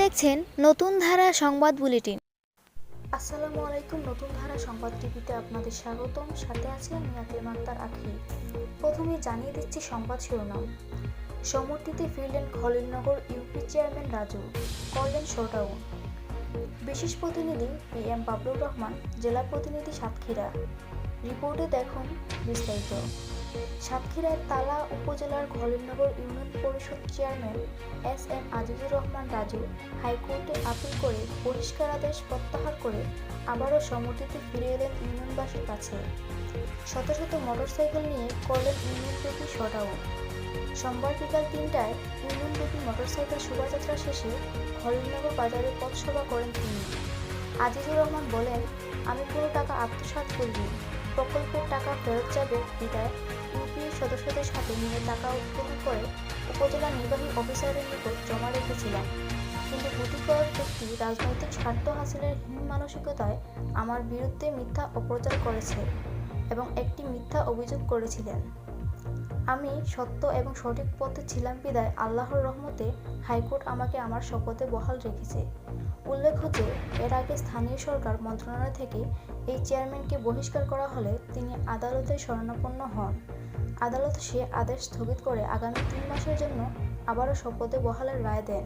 দেখছেন নতুন ধারা সংবাদ বুলেটিন। আসসালামু আলাইকুম, নতুন ধারা সংবাদ টিভিতে আপনাদের স্বাগতম। সাথে আছি আমি আকিম আক্তার আখি। প্রথমে জানিয়ে দিচ্ছি সংবাদ শিরোনাম। সমর্থিতে ফিরলেন খলিলনগর ইউপি চেয়ারম্যান রাজু, করলেন শোডাউন। বিশেষ প্রতিনিধি পি এম বাবলুর রহমান, জেলা প্রতিনিধি সাতক্ষীরা। রিপোর্টে দেখুন বিস্তারিত। সাতক্ষীরার তালা উপজেলার Khalilnagar union Parishad chairman S M Azizur Rahman Raju হাইকোর্টে আপিল করে বহিষ্কারাদেশ প্রত্যাহার করে আবারও সমর্থিতে ফিরে এলেন ইউনিয়নবাসীর কাছে। শত শত মোটরসাইকেল নিয়ে করলেন ইউনিয়নব্যাপী শটাউন সোমবার বিকাল তিনটায় ইউনিয়নব্যাপী মোটরসাইকেল শোভাযাত্রা শেষে হরিণনগর বাজারে পথসভা করেন তিনি। আজিজুর রহমান বলেন, আমি কোনো টাকা আত্মসাৎ করিনি প্রকল্পের টাকা ফেরত যাবে বিদায় ইউপিএ সদস্যদের সাথে নিয়ে টাকা উত্তোলন করে উপজেলা নির্বাহী অফিসারের নিকট জমা রেখেছিলাম। কিন্তু গুটি কয়েক ব্যক্তি রাজনৈতিক স্বার্থ হাসিলের হীন মানসিকতায় আমার বিরুদ্ধে মিথ্যা অপ্রচার করেছে এবং একটি মিথ্যা অভিযোগ করেছিলেন। আমি সত্য এবং সঠিক পথে ছিলাম বিদায় আল্লাহর রহমতে হাইকোর্ট আমাকে আমার শপথে বহাল রেখেছে। উল্লেখ্য যে, এর আগে স্থানীয় সরকার মন্ত্রণালয় থেকে এই চেয়ারম্যানকে বহিষ্কার করা হলে তিনি আদালতে শরণাপন্ন হন। আদালত সে আদেশ স্থগিত করে আগামী তিন মাসের জন্য আবারও শপথে বহালের রায় দেন।